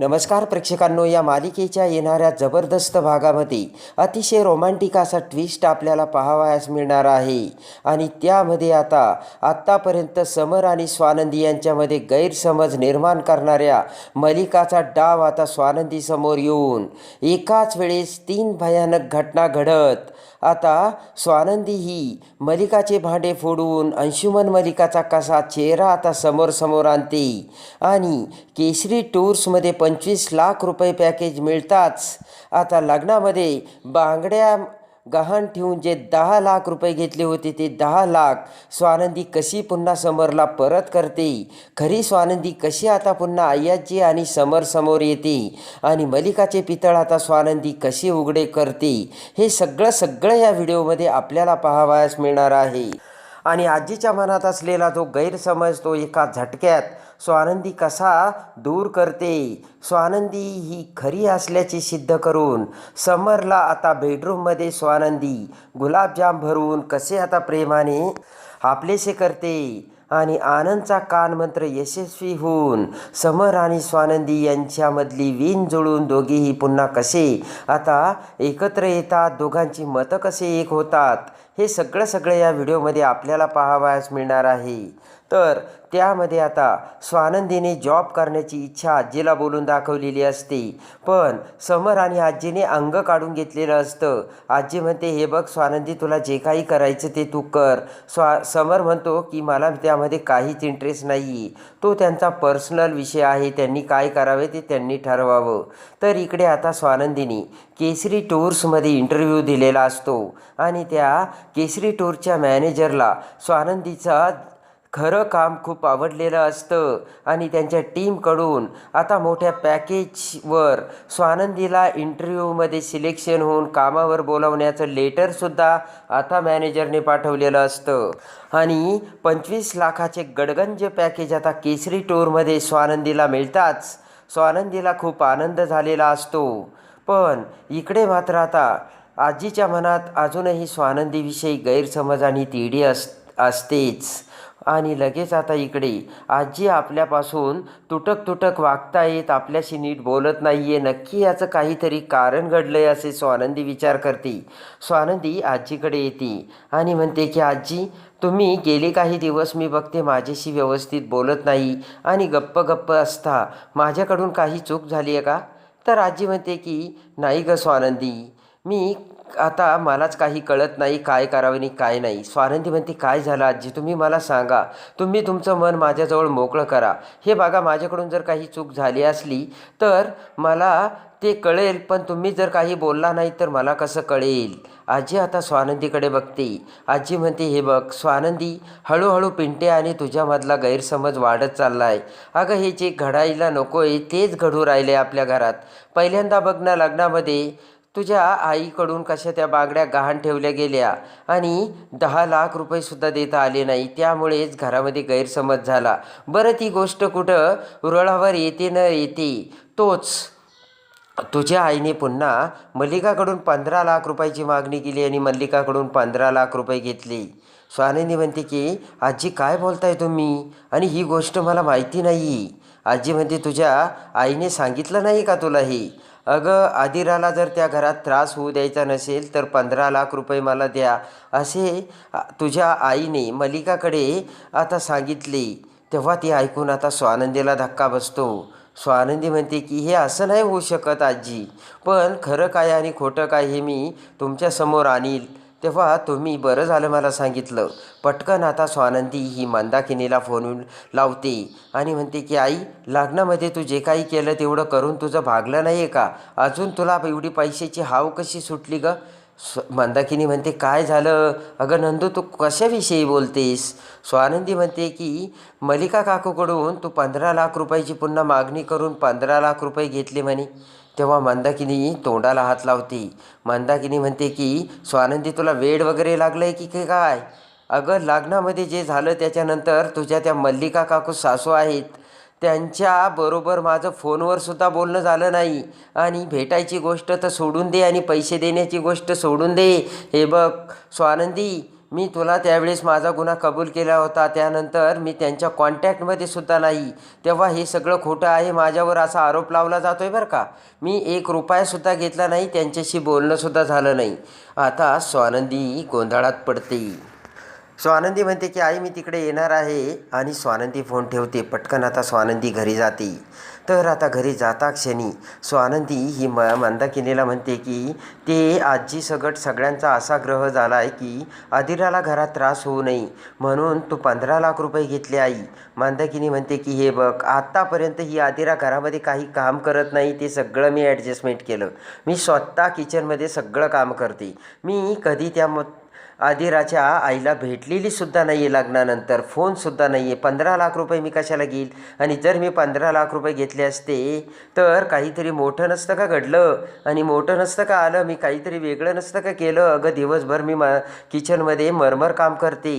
नमस्कार प्रेक्षकांनो या मालिकेच्या येणाऱ्या जबरदस्त भागामध्ये अतिशय रोमॅन्टिक असा ट्विस्ट आपल्याला पाहावयास मिळणार आहे. आणि त्यामध्ये आता आत्तापर्यंत समर आणि स्वानंदी यांच्यामध्ये गैरसमज निर्माण करणाऱ्या मलिकाचा डाव आता स्वानंदीसमोर येऊन एकाच वेळेस तीन भयानक घटना घडत. आता स्वानंदी ही मलिकाचे भांडे फोडून अंशुमन मलिकाचा कसा चेहरा आता समोर समोर आणते. आणि केसरी टूर्समध्ये पंचवीस लाख रुपये पॅकेज मिळताच आता लग्नामध्ये बांगड्या गहाण ठेवून जे दहा लाख रुपये घेतले होते ते दहा लाख स्वानंदी कशी पुन्हा समरला परत करते? खरी स्वानंदी कशी आता पुन्हा अय्याजी आणि समर समोर येते? आणि मलिकाचे पितळ आता स्वानंदी कशी उघडे करते? हे सगळं सगळं या व्हिडिओमध्ये आपल्याला पाहावयास मिळणार आहे. आणि आजीच्या मनात असलेला जो गैरसमज तो एका झटक्यात स्वानंदी कसा दूर करते? स्वानंदी ही खरी असल्याचे सिद्ध करून समरला आता बेडरूममध्ये स्वानंदी गुलाबजाम भरून कसे आता प्रेमाने आपलेसे करते? आणि आनंदचा कानमंत्र यशस्वी होऊन समर आणि स्वानंदी यांच्यामधली वीण जुळून दोघेही पुन्हा कसे? आता एकत्र येतात दोघांची मतं कसे एक होतात? हे सगळं सगळं या व्हिडिओमध्ये आपल्याला पाहावयास मिळणार आहे. तर त्यामध्ये आता स्वानंदीने जॉब करण्याची इच्छा आजीला बोलून दाखवलेली असते. पण समर आणि आजीने अंग काढून घेतलेलं असतं. आजी म्हणते हे बघ स्वानंदी तुला जे काही करायचं ते तू कर. स्वा समर म्हणतो की मला त्यामध्ये काहीच इंटरेस्ट नाही तो त्यांचा पर्सनल विषय आहे. त्यांनी काय करावे ते त्यांनी ठरवावं. तर इकडे आता स्वानंदीनी केसरी टूर्समध्ये इंटरव्ह्यू दिलेला असतो. आणि त्या केसरी टूरच्या मॅनेजरला स्वानंदीचा खरं काम खूप आवडलेलं असतं आणि त्यांच्या टीमकडून आता मोठ्या पॅकेजवर स्वानंदीला इंटरव्ह्यूमध्ये सिलेक्शन होऊन कामावर बोलावण्याचं लेटरसुद्धा आता मॅनेजरने पाठवलेलं असतं. आणि पंचवीस लाखाचे गडगंज पॅकेज आता केसरी टूरमध्ये स्वानंदीला मिळताच स्वानंदीला खूप आनंद झालेला असतो. पण इकडे मात्र आता आजीच्या मनात अजूनही स्वानंदीविषयी गैरसमज आणि तिडी अस असतेच. आणि लगेच आता इकडे आजी आपल्यापासून तुटक तुटक वागता येत आपल्याशी नीट बोलत नाही आहे नक्की याचं काहीतरी कारण घडलं आहे असे स्वानंदी विचार करते. स्वानंदी आजीकडे येते आणि म्हणते की आजी तुम्ही गेले काही दिवस मी बघते माझ्याशी व्यवस्थित बोलत नाही आणि गप्प गप्प असता. माझ्याकडून काही चूक झाली आहे का? तर आजी म्हणते की नाही ग स्वानंदी. मी आता मलाच काही कळत नाही काय करावं आणि काय नाही. स्वानंदी म्हणते काय झालं आजी? तुम्ही मला सांगा. तुम्ही तुमचं मन माझ्याजवळ मोकळं करा. हे बघा माझ्याकडून जर काही चूक झाली असली तर मला ते कळेल पण तुम्ही जर काही बोलला नाही तर मला कसं कळेल? आजी आता स्वानंदीकडे बघते. आजी म्हणते हे बघ स्वानंदी हळूहळू पिंटे आणि तुझ्यामधला गैरसमज वाढत चालला आहे अगं हे जे घडायला नको आहे तेच घडू राहिले आपल्या घरात. पहिल्यांदा बघ ना लग्नामध्ये तुझ्या आईकडून कशा त्या बागड्या गहाण ठेवल्या गेल्या आणि दहा लाख रुपयेसुद्धा देता आले नाही त्यामुळेच घरामध्ये गैरसमज झाला. बरं ती गोष्ट कुठं रुळावर येते न येते तोच तुझ्या आईने पुन्हा मल्लिकाकडून पंधरा लाख रुपयाची मागणी केली आणि मल्लिकाकडून पंधरा लाख रुपये घेतले. स्वानंदी म्हणते की आजी काय बोलताय तुम्ही? आणि ही गोष्ट मला माहिती नाही. आजी म्हणते तुझ्या आईने सांगितलं नाही का तुला हे? अगं आदिराला जर त्या घरात त्रास होऊ द्यायचा नसेल तर पंधरा लाख रुपये मला द्या. असे तुझ्या आईने मलिकाकडे आता सांगितले. तेव्हा ती ऐकून आता स्वानंदीला धक्का बसतो. स्वानंदी म्हणते की हे असं नाही होऊ शकत आजी. पण खरं काय आणि खोटं काय हे मी तुमच्यासमोर आणील. तेव्हा तुम्ही बरं झालं मला सांगितलं. पटकन आता स्वानंदी ही मंदाकिनीला फोन लावते आणि म्हणते की आई लग्नामध्ये तू जे काही केलं तेवढं करून तुझं भागलं नाही आहे का? अजून तुला एवढी पैशाची हाव कशी सुटली ग? स्व मंदाकिनी म्हणते काय झालं? अगं नंदू तू कशाविषयी बोलतेस? स्वानंदी म्हणते की मलिका काकूकडून तू पंधरा लाख रुपयाची पुन्हा मागणी करून पंधरा लाख रुपये घेतले म्हणे. तेव्हा मंदाकिनी तोंडाला हात लावते. मंदाकिनी म्हणते की स्वानंदी तुला वेड वगैरे लागलं आहे की काय? अगं लग्नामध्ये जे झालं त्याच्यानंतर तुझ्या त्या मल्लिका काकू सासू आहेत. त्यांच्याबरोबर माझं फोनवर सुद्धा बोलणं झालं नाही. आणि भेटायची गोष्ट तर सोडून दे आणि पैसे देण्याची गोष्ट सोडून दे. हे बघ स्वानंदी मी तुला त्यावेळेस माझा गुन्हा कबूल केला होता. त्यानंतर मी त्यांच्या कॉन्टॅक्टमध्ये सुद्धा नाही. तेव्हा हे सगळं खोटं आहे. माझ्यावर असा आरोप लावला जातो आहे बरं का? मी एक रुपयासुद्धा घेतला नाही. त्यांच्याशी बोलणंसुद्धा झालं नाही. आता स्वानंदी गोंधळात पडते. स्वानंदी म्हणते की आई मी तिकडे येणार आहे आणि स्वानंदी फोन ठेवते. पटकन आता स्वानंदी घरी जाते. तर आता घरी जाता क्षणी स्वानंदी ही म मंदाकिनीला म्हणते की ते आजी सगट सगळ्यांचा असा ग्रह झाला आहे की आदिराला घरात त्रास होऊ नये. म्हणून तू पंधरा लाख रुपये घेतले आई. मंदाकिनी म्हणते की हे बघ आत्तापर्यंत ही आदिरा घरामध्ये काही काम करत नाही. ते सगळं मी ॲडजस्टमेंट केलं. मी स्वतः किचनमध्ये सगळं काम करते. मी कधी त्या म आदिराच्या आईला भेटलेली सुद्धा नाही आहे लग्नानंतर. फोनसुद्धा नाही आहे पंधरा लाख रुपये मी कशाला घेईल? आणि जर मी पंधरा लाख रुपये घेतले असते तर काहीतरी मोठं नसतं का घडलं? आणि मोठं नसतं का आलं? मी काहीतरी वेगळं नसतं का केलं? अगं दिवसभर मी म किचनमध्ये मरमर काम करते.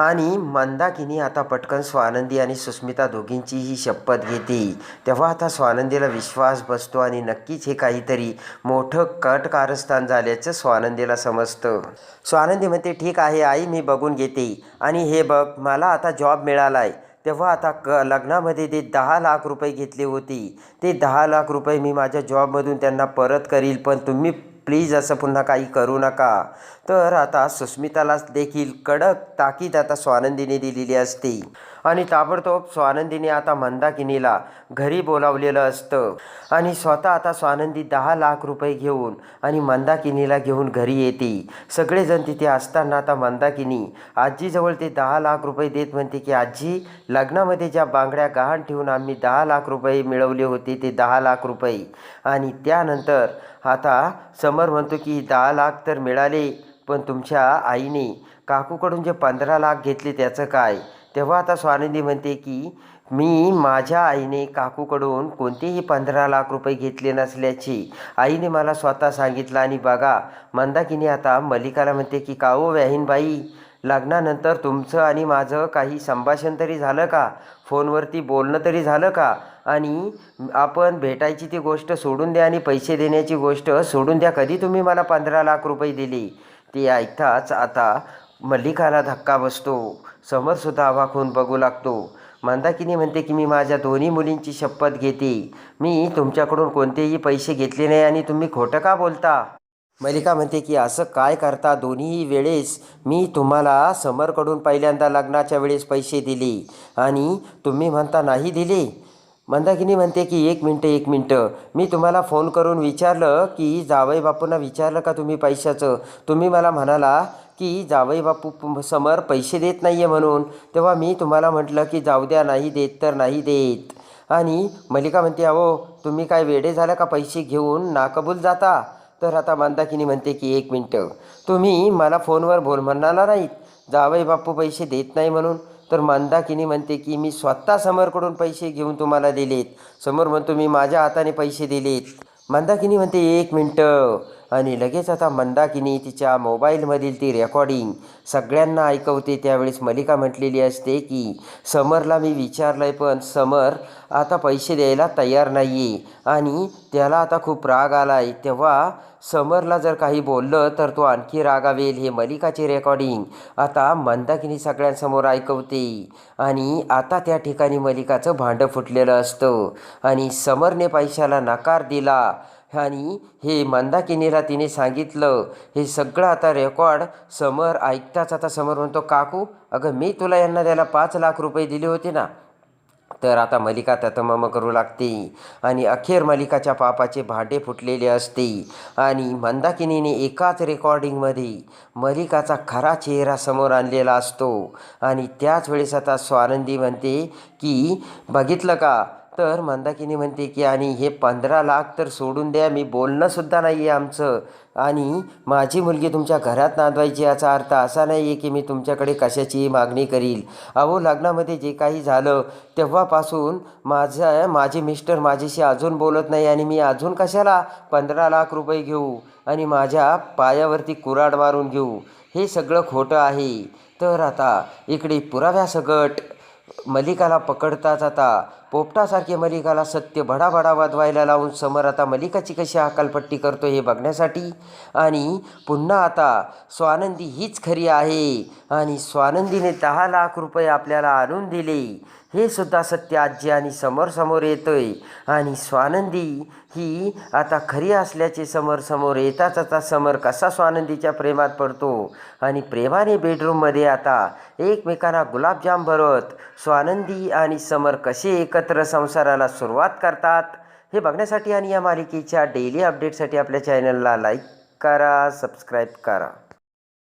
आणि मंदाकिनी आता पटकन स्वानंदी आणि सुस्मिता दोघींचीही शपथ घेते. तेव्हा आता स्वानंदीला विश्वास बसतो आणि नक्कीच हे काहीतरी मोठं कट कारस्थान झाल्याचं स्वानंदीला समजतं. स्वानंदी म्हणते ठीक आहे आई मी बघून घेते. आणि हे बघ मला आता जॉब मिळाला आहे तेव्हा आता क लग्नामध्ये ते दहा लाख रुपये घेतले होते. ते दहा लाख रुपये मी माझ्या जॉबमधून त्यांना परत करील पण तुम्ही प्लीज असं पुन्हा काही करू नका. तर आता सुस्मिताला देखील कडक ताकीद आता स्वानंदीने दिलेली असते. आणि ताबडतोब स्वानंदीने आता मंदाकिनीला घरी बोलावलेलं असतं. आणि स्वतः आता स्वानंदी दहा लाख रुपये घेऊन आणि मंदाकिनीला घेऊन घरी येते. सगळेजण तिथे असताना आता मंदाकिनी आजीजवळ ते दहा लाख रुपये देत म्हणते की आजी लग्नामध्ये ज्या बांगड्या गहाण ठेवून आम्ही दहा लाख रुपये मिळवले होते ते दहा लाख रुपये. आणि त्यानंतर आता समर म्हणतो की दहा लाख तर मिळाले पण तुमच्या आईने काकूकडून जे पंधरा लाख घेतले त्याचं काय? तेव्हा आता स्वानंदी म्हणते की मी माझ्या आईने काकूकडून कोणतेही पंधरा लाख रुपये घेतले नसल्याचे आईने मला स्वतः सांगितलं आणि बघा मंदाकिनी आता मल्लिकाला म्हणते की का हो व्याहीनबाई? लग्नानंतर तुमचं आणि माझं काही संभाषण तरी झालं का? फोनवरती बोलणं तरी झालं का? आणि आपण भेटायची ती गोष्ट सोडून द्या आणि पैसे देण्याची गोष्ट सोडून द्या. कधी तुम्ही मला पंधरा लाख रुपये दिले? ते ऐकताच आता मल्लिकाला धक्का बसतो. समरसुद्धा अवाक होऊन बघू लागतो. मंदाकिनी म्हणते की मी माझ्या दोन्ही मुलींची शपथ घेते. मी तुमच्याकडून कोणतेही पैसे घेतले नाही आणि तुम्ही खोटं का बोलता? मल्लिका म्हणते की असं काय करता दोन्ही वेळेस? मी तुम्हाला समरकडून पहिल्यांदा लग्नाच्या वेळेस पैसे दिले आणि तुम्ही म्हणता नाही दिले? मंदाकिनी म्हणते की एक मिनटं एक मिनटं. मी तुम्हाला फोन करून विचारलं की जावई बापूंना विचारलं का तुम्ही पैशाचं? तुम्ही मला म्हणाला की जावई बापू समोर समर पैसे देत नाही आहे म्हणून. तेव्हा मी तुम्हाला म्हटलं की जाऊ द्या नाही देत तर नाही देत. आणि मल्लिका म्हणते अहो तुम्ही काय वेडे झालं का पैसे घेऊन नाकबूल जाता? तर आता मंदाकिनी म्हणते की एक मिनटं. तुम्ही मला फोनवर बोल म्हणाला नाहीत. जावई बापू पैसे देत नाही म्हणून. तर मंदाकिनी म्हणते की मी स्वतः समोरकडून पैसे घेऊन तुम्हाला दिलेत. समोर म्हणतो मी माझ्या हाताने पैसे दिलेत. मंदाकिनी म्हणते एक मिनटं. आणि लगेच आता मंदाकिनी तिच्या मोबाईलमधील ती रेकॉर्डिंग सगळ्यांना ऐकवते. त्यावेळेस मलिका म्हटलेली असते की समरला मी विचारलं आहे पण समर आता पैसे द्यायला तयार नाही आहे आणि त्याला आता खूप राग आला आहे तेव्हा समरला जर काही बोललं तर तो आणखी रागावेल. हे मलिकाचे रेकॉर्डिंग आता मंदाकिनी सगळ्यांसमोर ऐकवते. आणि आता त्या ठिकाणी मलिकाचं भांडं फुटलेलं असतं आणि समरने पैशाला नकार दिला. आणि हे मंदाकिनीला तिने सांगितलं. हे सगळं आता रेकॉर्ड समर ऐकताच आता समर म्हणतो काकू अगं मी तुला यांना द्यायला पाच लाख रुपये दिले होते ना तर आता मलिका ततमम करू लागते आणि अखेर मलिकाच्या पापाचे भांडे फुटलेले असते आणि मंदाकिनीने एकाच रेकॉर्डिंगमध्ये मलिकाचा खरा चेहरा समोर आणलेला असतो. आणि त्याच वेळेस आता स्वानंदी म्हणते की बघितलं का तर मंदाकिनी म्हणते की आणि हे पंधरा लाख तर सोडून द्या मी बोलणंसुद्धा नाही आहे आमचं. आणि माझी मुलगी तुमच्या घरात नांदवायची याचा अर्थ असा नाही आहे की मी तुमच्याकडे कशाचीही मागणी करील. अहो लग्नामध्ये जे काही झालं तेव्हापासून माझं माझे मिस्टर माझ्याशी अजून बोलत नाही आणि मी अजून कशाला पंधरा लाख रुपये घेऊ आणि माझ्या पायावरती कुराड मारून घेऊ? हे सगळं खोटं आहे. तर आता इकडे पुराव्यासकट मलिकाला पकडताच आता पोपटासारखे मलिकाला सत्य भडाभडा वाजवायला लावून समर आता मलिकाची कशी हकालपट्टी करतो हे बघण्यासाठी? आणि पुन्हा आता स्वानंदी हीच खरी आहे. आणि स्वानंदीने दहा लाख रुपये आपल्याला आणून दिले. हे सुद्धा सत्य आजी आणि समोर समोर येतोय. आणि स्वानंदी ही आता खरी असल्याचे समोर समोर येताच आता समर कसा स्वानंदीच्या प्रेमात पडतो? आणि प्रेमाने बेडरूममध्ये आता एकमेकांना गुलाबजाम भरत स्वानंदी आणि समर कसे एकत्र संसाराला सुरुवात करतात. हे बघण्यासाठी आणि या मालिकेच्या डेली अपडेटसाठी आपल्या चॅनलला लाईक करा सबस्क्राईब करा.